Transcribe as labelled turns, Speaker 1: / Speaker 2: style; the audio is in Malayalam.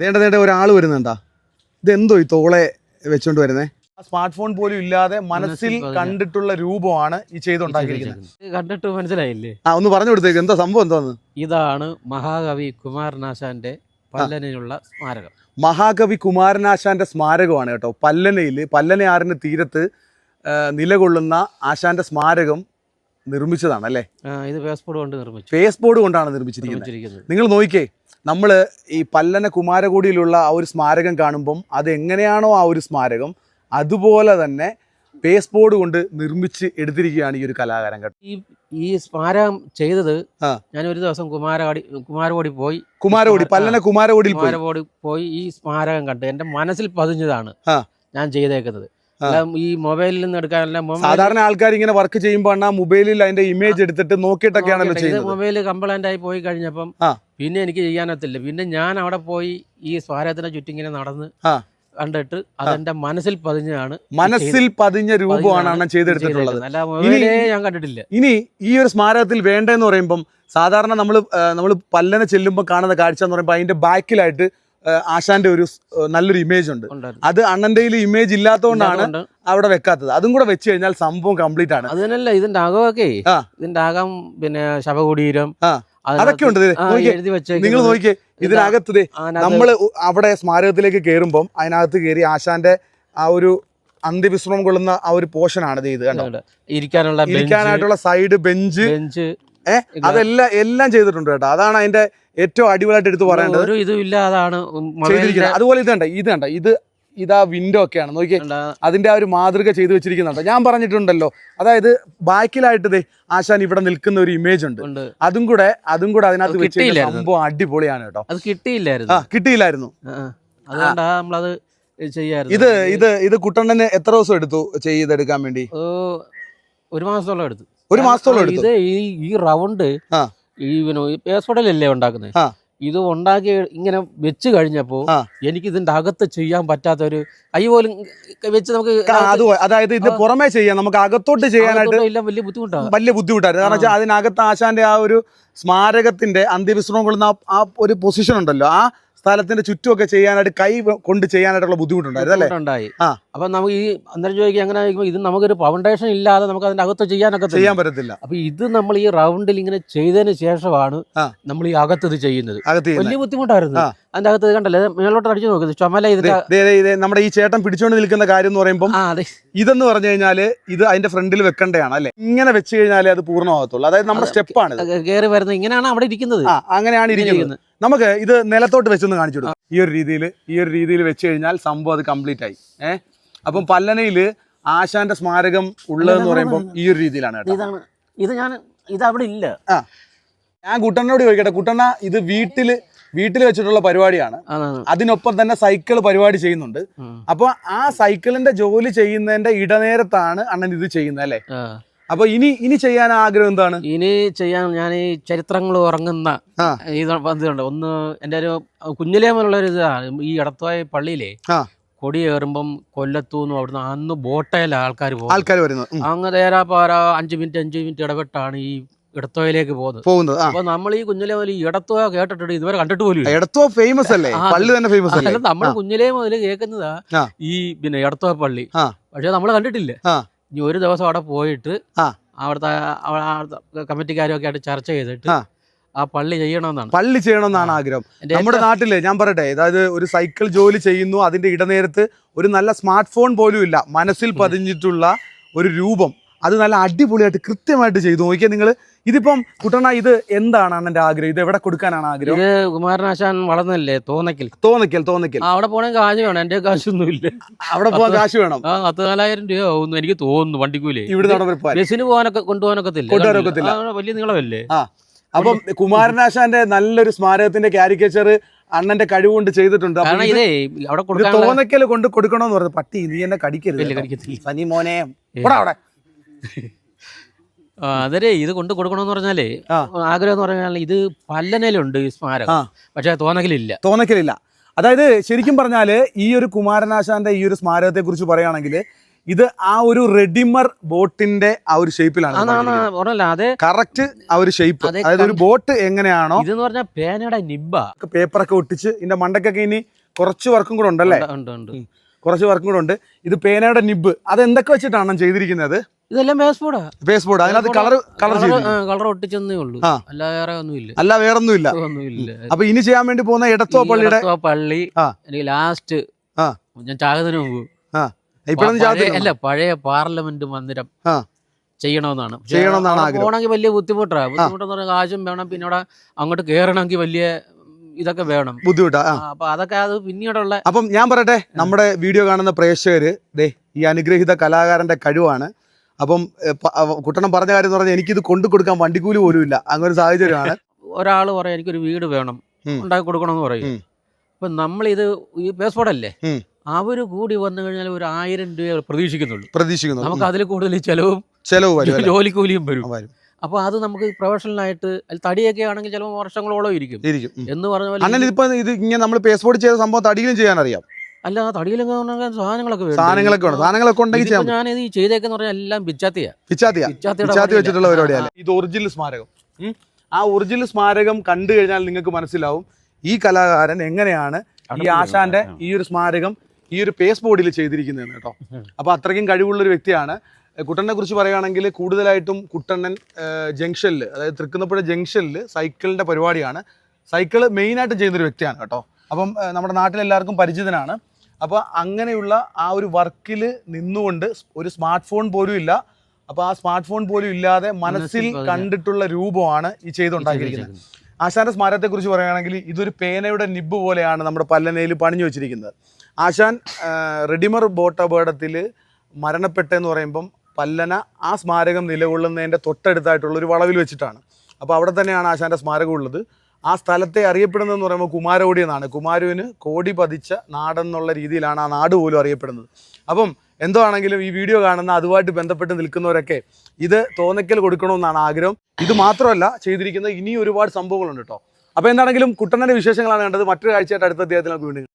Speaker 1: ദേണ്ട ദേണ്ട ഒരാൾ വരുന്നുണ്ടാ ഇതെന്തോ ഈ തോളെ വെച്ചോണ്ട് വരുന്നേ? സ്മാർട്ട് ഫോൺ പോലും ഇല്ലാതെ മനസ്സിൽ കണ്ടിട്ടുള്ള രൂപമാണ് ഈ ചെയ്തുണ്ടാക്കിയിരിക്കുന്നത്
Speaker 2: കണ്ടിട്ട് മനസ്സിലായില്ലേ?
Speaker 1: ആ ഒന്ന് പറഞ്ഞു കൊടുത്തേക്ക്. എന്താ സംഭവം എന്താന്ന്?
Speaker 2: ഇതാണ് മഹാകവി കുമാരനാശാന്റെ പല്ലനയിലുള്ള സ്മാരകം.
Speaker 1: മഹാകവി കുമാരനാശാന്റെ സ്മാരകമാണ് കേട്ടോ. പല്ലനയിൽ പല്ലനയാറിന്റെ തീരത്ത് നിലകൊള്ളുന്ന ആശാന്റെ സ്മാരകം നിർമ്മിച്ചതാണ് അല്ലേ?
Speaker 2: ഇത് ഇത് ബോർഡ് കൊണ്ട് നിർമ്മിച്ചു.
Speaker 1: ഫേസ് ബോർഡ് കൊണ്ടാണ് നിർമ്മിച്ചിരിക്കുന്നത്.
Speaker 2: നിർമ്മിച്ചിരിക്കുന്നത്.
Speaker 1: നിങ്ങൾ നോക്കിക്കേ. നമ്മൾ ഈ പല്ലന കുമാരകോടിയിലുള്ള ആ ഒരു സ്മാരകം കാണുമ്പം അത് എങ്ങനെയാണോ ആ ഒരു സ്മാരകം അതുപോലെ തന്നെ പേസ് ബോർഡ് കൊണ്ട് നിർമ്മിച്ച് എടുത്തിരിക്കുകയാണ് ഈ ഒരു കലാകാരൻ കേട്ടോ.
Speaker 2: ഈ ഈ സ്മാരകം ചെയ്തത്
Speaker 1: ആ.
Speaker 2: ഞാൻ ഒരു ദിവസം കുമാരവാടി കുമാരകോടി പോയി.
Speaker 1: കുമാരകോടി പല്ലന കുമാരകോടിയിൽ പോയി.
Speaker 2: കുമാരകോടി പോയി ഈ സ്മാരകം കണ്ട്. എന്റെ മനസ്സിൽ പതിഞ്ഞതാണ്
Speaker 1: ആ.
Speaker 2: ഞാൻ ചെയ്തേക്കുന്നത്. ഈ മൊബൈലിൽ നിന്ന് എടുക്കാനല്ല
Speaker 1: സാധാരണ ആൾക്കാർ ഇങ്ങനെ വർക്ക് ചെയ്യുമ്പോൾ ആ മൊബൈലിൽ അതിന്റെ ഇമേജ് എടുത്തിട്ട് നോക്കിയിട്ടൊക്കെയാണല്ലോ ചെയ്യുന്നത്.
Speaker 2: മൊബൈൽ കംപ്ലൈന്റ് ആയി പോയി കഴിഞ്ഞപ്പം പിന്നെ എനിക്ക് ചെയ്യാനത്തില്ല. പിന്നെ ഞാൻ അവിടെ പോയി ഈ സ്വാരത്തിന്റെ ചുറ്റും ഇങ്ങനെ നടന്ന് കണ്ടിട്ട് അതെന്റെ മനസ്സിൽ പതിഞ്ഞാണ്
Speaker 1: മനസ്സിൽ പതിഞ്ഞ രൂപമാണ് അണ്ണൻ ചെയ്തെടുത്തിട്ടുള്ളത്.
Speaker 2: ഞാൻ കണ്ടിട്ടില്ല.
Speaker 1: ഇനി ഈ ഒരു സ്മാരകത്തിൽ വേണ്ടെന്ന് പറയുമ്പം സാധാരണ നമ്മൾ നമ്മൾ പല്ലനെ ചെല്ലുമ്പോൾ കാണുന്ന കാഴ്ച എന്ന് പറയുമ്പോൾ അതിന്റെ ബാക്കിലായിട്ട് ആശാന്റെ ഒരു നല്ലൊരു ഇമേജ് ഉണ്ട്. അത് അണ്ണന്റെ ഇമേജ് ഇല്ലാത്തതുകൊണ്ടാണ് അവിടെ വെക്കാത്തത്. അതും കൂടെ വെച്ച് കഴിഞ്ഞാൽ സംഭവം കംപ്ലീറ്റ് ആണ്.
Speaker 2: അതിനല്ല ഇതിന്റെ അകമൊക്കെ. ഇതിന്റെ അകം പിന്നെ ശവകുടീരം
Speaker 1: അതൊക്കെ ഉണ്ട്. നിങ്ങൾ
Speaker 2: നോക്കി
Speaker 1: നോക്കിയേ. ഇതിനകത്ത് നമ്മൾ അവിടെ സ്മാരകത്തിലേക്ക് കയറുമ്പം അതിനകത്ത് കയറി ആശാന്റെ ആ ഒരു അന്ത്യവിശ്രമം കൊള്ളുന്ന ആ ഒരു പോർഷൻ ആണ് ഇത് കണ്ടോ?
Speaker 2: ഇരിക്കാനുള്ള
Speaker 1: ഇരിക്കാനായിട്ടുള്ള സൈഡ് ബെഞ്ച്
Speaker 2: ബെഞ്ച്
Speaker 1: ഏഹ് അതെല്ലാം എല്ലാം ചെയ്തിട്ടുണ്ട് കേട്ടോ. അതാണ് അതിന്റെ ഏറ്റവും അടിപൊളിയായിട്ട് എടുത്ത് പറയേണ്ടത്.
Speaker 2: ഒരു ഇതും മൊബൈലിന്റെ
Speaker 1: ചെയ്തിരിക്കുന്നത്. അതുപോലെ ഇത് കണ്ട ഇത് കണ്ട ഇത് ഇതാ വിൻഡോ ഒക്കെയാണ്. നോക്കിയേ അതിന്റെ ആ ഒരു മാതൃക ചെയ്തു വെച്ചിരിക്കുന്നുണ്ട് ഞാൻ പറഞ്ഞിട്ടുണ്ടല്ലോ. അതായത് ബാക്കിലായിട്ട് ദേ ആശാൻ ഇവിടെ നിൽക്കുന്ന ഒരു ഇമേജ് ഉണ്ട്. അതും കൂടെ അതും കൂടെ അതിനകത്ത്
Speaker 2: അത്
Speaker 1: വെച്ച് സംഭവം അടിപൊളിയാണ് കേട്ടോ.
Speaker 2: അത് കിട്ടിയില്ലായിരുന്നു.
Speaker 1: ആ കിട്ടിയില്ലായിരുന്നു.
Speaker 2: അതുകൊണ്ടാ നമ്മളത്
Speaker 1: ഇത് ഇത് ഇത് കുട്ടണ്ണന് എത്ര ദിവസം എടുത്തു ചെയ്തെടുക്കാൻ വേണ്ടി?
Speaker 2: ഒരു മാസത്തോളം എടുത്തു.
Speaker 1: ഒരു മാസത്തോളം
Speaker 2: ഇത് ഈ ഈ റൗണ്ട്. ഈ പിന്നെ ഉണ്ടാക്കുന്നത്. ഇത് ഉണ്ടാക്കി ഇങ്ങനെ വെച്ച് കഴിഞ്ഞപ്പോ എനിക്ക് ഇതിന്റെ അകത്ത് ചെയ്യാൻ പറ്റാത്ത ഒരു കൈ പോലും വെച്ച് നമുക്ക്
Speaker 1: അതായത് ഇത്. പുറമേ ചെയ്യാം നമുക്ക് അകത്തോട്ട് ചെയ്യാനായിട്ട്
Speaker 2: വലിയ ബുദ്ധിമുട്ടാണ്.
Speaker 1: വലിയ ബുദ്ധിമുട്ടായിരുന്നു കാരണം വെച്ചാൽ അതിനകത്ത് ആശാന്റെ ആ ഒരു സ്മാരകത്തിന്റെ അന്ത്യവിശ്രമം കൊള്ളുന്ന ആ- ആ ഒരു പൊസിഷൻ ഉണ്ടല്ലോ. ആ സ്ഥലത്തിന്റെ ചുറ്റുമൊക്കെ ചെയ്യാനായിട്ട് കൈ കൊണ്ട് ചെയ്യാനായിട്ടുള്ള ബുദ്ധിമുട്ടുണ്ടായിരുന്നു അല്ലേ?
Speaker 2: ഉണ്ടായി
Speaker 1: ആ.
Speaker 2: അപ്പൊ നമുക്ക് ഈ അന്നേരം ചോദിക്കുക അങ്ങനെ ഇത് നമുക്കൊരു ഫൗണ്ടേഷൻ ഇല്ലാതെ നമുക്ക് അതിന്റെ അകത്ത് ചെയ്യാനൊക്കെ
Speaker 1: ചെയ്യാൻ പറ്റത്തില്ല.
Speaker 2: അപ്പം ഇത് നമ്മൾ ഈ റൗണ്ടിൽ ഇങ്ങനെ ചെയ്തതിന് ശേഷമാണ് നമ്മൾ ഈ അകത്ത് ഇത് ചെയ്യുന്നത്. വലിയ ബുദ്ധിമുട്ടായിരുന്നു.
Speaker 1: അതിന്റെ
Speaker 2: അതിന്റെ അകത്ത് കണ്ടല്ലേ? മേളോട്ട് മേലോട്ട് അടിച്ചു നോക്കുന്നത് ചുമല ഇതിന്റെ
Speaker 1: നമ്മുടെ ഈ ചേട്ടൻ പിടിച്ചുകൊണ്ട് നിൽക്കുന്ന കാര്യം എന്ന് പറയുമ്പോൾ ഇതെന്ന് പറഞ്ഞു കഴിഞ്ഞാൽ ഇത് അതിന്റെ ഫ്രണ്ടിൽ വെക്കേണ്ടതാണ് അല്ലെ? ഇങ്ങനെ വെച്ച് കഴിഞ്ഞാലേ അത് പൂർണമാകത്തുള്ളൂ. അതായത് നമ്മുടെ സ്റ്റെപ്പാണ്
Speaker 2: കയറി വരുന്നത് ഇങ്ങനെയാണ് അവിടെ ഇരിക്കുന്നത്.
Speaker 1: അങ്ങനെയാണ് ഇരിക്കുന്നത്. നമുക്ക് ഇത് നിലത്തോട്ട് വെച്ചൊന്ന് കാണിച്ചു കൊടുക്കാം. ഈ ഒരു രീതിയിൽ ഈ ഒരു രീതിയിൽ വെച്ച് കഴിഞ്ഞാൽ സംഭവം അത് കംപ്ലീറ്റ് ആയി. ഏഹ് അപ്പം പല്ലനയിൽ ആശാന്റെ സ്മാരകം ഉള്ളതെന്ന് പറയുമ്പോൾ ഈ ഒരു രീതിയിലാണ് കേട്ടോ.
Speaker 2: ഇതാണ്. ഇത് ഞാൻ ഇത് അവിടെ ഇല്ല. ആ.
Speaker 1: ഞാൻ കുട്ടണ്ണോട് ചോദിക്കട്ടെ കുട്ടണ്ണ ഇത് വീട്ടിൽ വീട്ടിൽ വെച്ചിട്ടുള്ള പരിപാടിയാണ്. അതിനൊപ്പം തന്നെ സൈക്കിൾ പരിപാടി ചെയ്യുന്നുണ്ട്. അപ്പൊ ആ സൈക്കിളിന്റെ ജോലി ചെയ്യുന്നതിന്റെ ഇടനേരത്താണ് അണ്ണൻ ഇത് ചെയ്യുന്നത് അല്ലേ. അപ്പൊ ഇനി ഇനി ചെയ്യാൻ ആഗ്രഹം എന്താണ്?
Speaker 2: ഇനി ചെയ്യാൻ ഞാൻ ഈ ചരിത്രങ്ങൾ ഉറങ്ങുന്ന ഇതുണ്ട്. ഒന്ന് എന്റെ ഒരു കുഞ്ഞിലേ മുതലുള്ള ഒരു ഇതാണ്. ഈ ഇടത്തുവായ പള്ളിയിലെ. കൊടി കയറുമ്പം കൊല്ലത്തൂന്നും അവിടുന്ന് അന്ന് ബോട്ടയിൽ ആൾക്കാർ പോകും
Speaker 1: ആൾക്കാർ വരുന്നു.
Speaker 2: അങ്ങ് നേരാ പാര അഞ്ച് മിനിറ്റ് അഞ്ച് മിനിറ്റ് ഇടപെട്ടാണ് ഈ ഇടത്തോയിലേക്ക് പോകുന്നത്.
Speaker 1: പോകുന്നത്.
Speaker 2: അപ്പൊ നമ്മൾ ഈ കുഞ്ഞിലെ മുതൽ ഈ ഇടത്തുവ കേട്ടിട്ടുണ്ട്. ഇതുവരെ കണ്ടിട്ട് പോലും
Speaker 1: ഇടത്തോ ഫേമസ് അല്ലേ? പള്ളി തന്നെ ഫേമസ് അല്ലേ?
Speaker 2: നമ്മൾ കുഞ്ഞിലേ മുതൽ കേൾക്കുന്നതാ ഈ പിന്നെ ഇടത്തോ പള്ളി. പക്ഷെ നമ്മൾ കണ്ടിട്ടില്ല. ഇനി ഒരു ദിവസം അവിടെ പോയിട്ട്. അവിടുത്തെ കമ്മിറ്റിക്കാരും ഒക്കെ കമ്മിറ്റിക്കാരൊക്കെ ആയിട്ട് ചർച്ച ചെയ്തിട്ട്
Speaker 1: ആ.
Speaker 2: പള്ളി ചെയ്യണമെന്നാണ്.
Speaker 1: പള്ളി ചെയ്യണമെന്നാണ് ആഗ്രഹം. നമ്മുടെ നാട്ടിൽ ഞാൻ പറയട്ടെ അതായത് ഒരു സൈക്കിൾ ജോലി ചെയ്യുന്നു അതിന്റെ ഇടനേരത്ത് ഒരു നല്ല സ്മാർട്ട് ഫോൺ പോലും ഇല്ല. മനസ്സിൽ പതിഞ്ഞിട്ടുള്ള ഒരു രൂപം. അത് നല്ല അടിപൊളിയായിട്ട് കൃത്യമായിട്ട് ചെയ്തു. നോക്കിയാൽ നിങ്ങൾ ഇതിപ്പം കുട്ടണ ഇത് എന്താണ് അണ്ണന്റെ ആഗ്രഹം? ഇത് എവിടെ കൊടുക്കാനാണ് ആഗ്രഹം?
Speaker 2: ഇത് കുമാരനാശാൻ വളർന്നല്ലേ തോന്നക്കൽ.
Speaker 1: തോന്നക്കൽ തോന്നക്കൽ.
Speaker 2: അവിടെ പോകണേ കാശ് വേണം എന്റെ കാശൊന്നും ഇല്ല
Speaker 1: അവിടെ പോകാൻ കാശ് വേണം.
Speaker 2: ആ പത്ത് നാലായിരം രൂപ ആവുന്നു എനിക്ക് തോന്നുന്നു വണ്ടിക്കൂലേ.
Speaker 1: ഇവിടെ
Speaker 2: ബസ്സിന് പോകാനൊക്കെ. ആ, വലിയ നീളമല്ലേ?
Speaker 1: അപ്പം കുമാരനാശാന്റെ നല്ലൊരു സ്മാരകത്തിന്റെ കാരിക്കേച്ചർ അണ്ണന്റെ കഴിവുകൊണ്ട് ചെയ്തിട്ടുണ്ട്. തോന്നക്കൽ കൊണ്ട് കൊടുക്കണമെന്ന് പറഞ്ഞു പട്ടി നീ എന്നെ കടിക്കരുത്. സനി മോനെ അവിടെ.
Speaker 2: ആ, ഇത് കൊണ്ട് കൊടുക്കണമെന്ന് പറഞ്ഞാലേ ആഗ്രഹം എന്ന് പറഞ്ഞാൽ ഇത് പല്ലനയിലുണ്ട് ഈ. സ്മാരകം. പക്ഷെ തോന്നക്കലില്ല
Speaker 1: തോന്നക്കലില്ല അതായത് ശരിക്കും പറഞ്ഞാൽ ഈ ഒരു കുമാരനാശാന്റെ ഈ ഒരു സ്മാരകത്തെ കുറിച്ച് പറയുകയാണെങ്കിൽ ഇത് ആ ഒരു റെഡിമർ ബോട്ടിന്റെ ആ ഒരു ഷേപ്പിലാണ് കറക്റ്റ് ആ ഒരു ഷേപ്പ്. അതായത് ഒരു ബോട്ട് എങ്ങനെയാണോ
Speaker 2: ഇതെന്ന് പറഞ്ഞാൽ പേനയുടെ നിബ്ബ
Speaker 1: പേപ്പറൊക്കെ ഒട്ടിച്ച് ഇതിന്റെ മണ്ടക്കൊക്കെ ഇനി കുറച്ച് വർക്കും കൂടെ ഉണ്ടല്ലേ. കുറച്ച് വർക്കും കൂടെ ഉണ്ട്. ഇത് പേനയുടെ നിബ്. അത് എന്തൊക്കെ വെച്ചിട്ടാണ് ചെയ്തിരിക്കുന്നത്
Speaker 2: ഇതെല്ലാം ബേസ്ബോർഡാ
Speaker 1: ബേസ്ബോർഡ് അതിനകത്ത് കളർ കളർ
Speaker 2: കളർ ഒട്ടിച്ചെന്നേ ഉള്ളൂ. അല്ല വേറെ ഒന്നുമില്ല.
Speaker 1: അല്ല വേറെ
Speaker 2: ഒന്നുമില്ല
Speaker 1: അപ്പൊ ഇനി ചെയ്യാൻ വേണ്ടി പോകുന്ന
Speaker 2: ഇടത്തോ
Speaker 1: പള്ളിയുടെ
Speaker 2: പള്ളി ലാസ്റ്റ് ഞാൻ ചാകുന്നതിന് മുമ്പ് അല്ല പഴയ പാർലമെന്റ് മന്ദിരം. ചെയ്യണമെന്നാണ്.
Speaker 1: ചെയ്യണമെന്നാണ്.
Speaker 2: പോകണമെങ്കിൽ വലിയ ബുദ്ധിമുട്ടാണ് ബുദ്ധിമുട്ടെന്ന് പറഞ്ഞാൽ കാശും വേണം പിന്നെ അവിടെ അങ്ങോട്ട് കയറണമെങ്കിൽ വലിയ ഇതൊക്കെ വേണം.
Speaker 1: ബുദ്ധിമുട്ടാ
Speaker 2: അപ്പൊ അതൊക്കെ അത് പിന്നീടുള്ള
Speaker 1: അപ്പം ഞാൻ പറയട്ടെ നമ്മുടെ വീഡിയോ കാണുന്ന പ്രേക്ഷകര് ദേ ഈ അനുഗ്രഹിത കലാകാരന്റെ കഴിവാണ്. അപ്പം കുട്ടണം പറഞ്ഞ കാര്യം എന്ന് പറഞ്ഞാൽ എനിക്കിത് കൊണ്ടു കൊടുക്കാൻ വണ്ടിക്കൂലി പോലും ഇല്ല. അങ്ങനെ ഒരു സാഹചര്യമാണ്.
Speaker 2: ഒരാൾ പറയാം എനിക്കൊരു വീട് വേണം. ഉണ്ടാക്കി കൊടുക്കണം എന്ന്
Speaker 1: പറയും.
Speaker 2: അപ്പൊ നമ്മളിത് ഈ പാസ്പോർട്ട് അല്ലേ
Speaker 1: ഉം.
Speaker 2: അവർ കൂടി വന്നു കഴിഞ്ഞാൽ ഒരു ആയിരം രൂപ പ്രതീക്ഷിക്കുന്നുള്ളൂ.
Speaker 1: പ്രതീക്ഷിക്കുന്നു
Speaker 2: നമുക്ക് അതിൽ കൂടുതൽ ഈ ചെലവും
Speaker 1: ചെലവ് വരും
Speaker 2: ജോലിക്കൂലിയും വരും.
Speaker 1: അപ്പൊ വരും.
Speaker 2: അപ്പോൾ അത് നമുക്ക് പ്രൊഫഷണലായിട്ട് അതിൽ തടിയൊക്കെ ആണെങ്കിൽ ചിലപ്പോൾ വർഷങ്ങളോളം ഇരിക്കും.
Speaker 1: ഇരിക്കും.
Speaker 2: എന്ന് പറഞ്ഞ പോലെ
Speaker 1: അണ്ണൻ
Speaker 2: ഇത്
Speaker 1: ഇതിപ്പോ ഇത് ഇങ്ങനെ നമ്മൾ പേസ്പോർട്ട് ചെയ്ത സംഭവം തടിയിലും ചെയ്യാൻ അറിയാം
Speaker 2: അല്ല ആ തടിയിലൊക്കെ സാധനങ്ങളൊക്കെ?
Speaker 1: സാധനങ്ങളൊക്കെ ഉണ്ട് സാധനങ്ങളൊക്കെ ഉണ്ടെങ്കിൽ ചെയ്യാം
Speaker 2: ഞാനിത് ചെയ്തേക്കെന്ന് പറഞ്ഞാൽ എല്ലാം പിച്ചാത്തിയാ.
Speaker 1: പിച്ചാത്തിയാ.
Speaker 2: പിച്ചാത്തിയുടെ
Speaker 1: പിച്ചാത്തി
Speaker 2: പണിയില്ല.
Speaker 1: വെച്ചിട്ടുള്ള പരിപാടിയാണ് ഇത് ഒറിജിനൽ സ്മാരകം. ആ ഒറിജിനൽ സ്മാരകം കണ്ടു കഴിഞ്ഞാൽ നിങ്ങൾക്ക് മനസ്സിലാവും ഈ കലാകാരൻ എങ്ങനെയാണ് ഈ ആശാന്റെ ഈ ഒരു സ്മാരകം ഈ ഒരു പേസ് ബോർഡിൽ ചെയ്തിരിക്കുന്നത് കേട്ടോ.
Speaker 2: അപ്പൊ
Speaker 1: അപ്പോൾ അത്രയ്ക്കും കഴിവുള്ളൊരു വ്യക്തിയാണ്. കുട്ടനെ കുറിച്ച് പറയുകയാണെങ്കിൽ കൂടുതലായിട്ടും കുട്ടണ്ണൻ ജംഗ്ഷനിൽ അതായത് തൃക്കുന്നപ്പുഴ ജംഗ്ഷനിൽ സൈക്കിളിന്റെ പരിപാടിയാണ്. സൈക്കിൾ മെയിനായിട്ട് ചെയ്യുന്ന ഒരു വ്യക്തിയാണ് കേട്ടോ. അപ്പം നമ്മുടെ നാട്ടിലെല്ലാവർക്കും പരിചിതനാണ്. അപ്പോൾ അങ്ങനെയുള്ള ആ ഒരു വർക്കിൽ നിന്നുകൊണ്ട് ഒരു സ്മാർട്ട് ഫോൺ പോലും ഇല്ല. അപ്പോൾ ആ സ്മാർട്ട് ഫോൺ പോലും ഇല്ലാതെ മനസ്സിൽ കണ്ടിട്ടുള്ള രൂപമാണ് ഈ ചെയ്തുണ്ടാക്കിയിരിക്കുന്നത്. ആശാന്റെ സ്മാരകത്തെക്കുറിച്ച് പറയുകയാണെങ്കിൽ ഇതൊരു പേനയുടെ നിബ് പോലെയാണ് നമ്മുടെ പല്ലനയിൽ പണിഞ്ഞു വെച്ചിരിക്കുന്നത്. ആശാൻ റെഡിമർ ബോട്ട് അപകടത്തിൽ മരണപ്പെട്ടെന്ന് പറയുമ്പം പല്ലന ആ സ്മാരകം നിലകൊള്ളുന്നതിന്റെ തൊട്ടടുത്തായിട്ടുള്ള ഒരു വളവിൽ വെച്ചിട്ടാണ്. അപ്പോൾ അവിടെ തന്നെയാണ് ആശാന്റെ സ്മാരകം ഉള്ളത്. ആ സ്ഥലത്തെ അറിയപ്പെടുന്നതെന്ന് പറയുമ്പോൾ കുമാരകോടി എന്നാണ്. കുമാരുവിന് കോടി പതിച്ച നാടെന്നുള്ള രീതിയിലാണ് ആ നാട് പോലും അറിയപ്പെടുന്നത്. അപ്പം എന്തോ ആണെങ്കിലും ഈ വീഡിയോ കാണുന്ന അതുമായിട്ട് ബന്ധപ്പെട്ട് നിൽക്കുന്നവരൊക്കെ ഇത് തോന്നയ്ക്കൽ കൊടുക്കണമെന്നാണ് ആഗ്രഹം. ഇത് മാത്രമല്ല ചെയ്തിരിക്കുന്ന ഇനി ഒരുപാട് സംഭവങ്ങളുണ്ട് കേട്ടോ. അപ്പോൾ എന്താണെങ്കിലും കുട്ടനന്റെ വിശേഷങ്ങളാണ് കണ്ടത്. മറ്റൊരു കാഴ്ചയായിട്ട് അടുത്ത അധ്യായത്തിൽ നമുക്ക് വീണ്ടും.